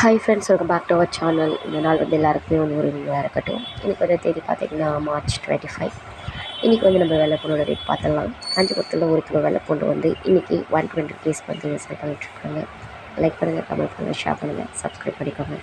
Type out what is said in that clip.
Hi friends welcome back to our channel இந்த நாள் வந்து எல்லாருக்குமே வந்து ஒரு நியூவாக இருக்கட்டும். இன்றைக்கி வந்து தேதி பார்த்திங்கன்னா மார்ச் டுவெண்ட்டி ஃபைவ் இன்றைக்கி வந்து நம்ம வெள்ளைப்பூண்டோட ரேட் பார்த்துடலாம். காஞ்சிபுரத்தில் ஒரு கிலோ வெள்ளைப்பூண்டு வந்து இன்றைக்கி ஒன் டுவெண்ட்டி கேஸ் வந்து சேல் பண்ணிகிட்ருக்காங்க லைக் பண்ணுங்கள் கமெண்ட் பண்ணுங்கள் ஷேர் பண்ணுங்கள் சப்ஸ்கிரைப் பண்ணிக்கோங்க.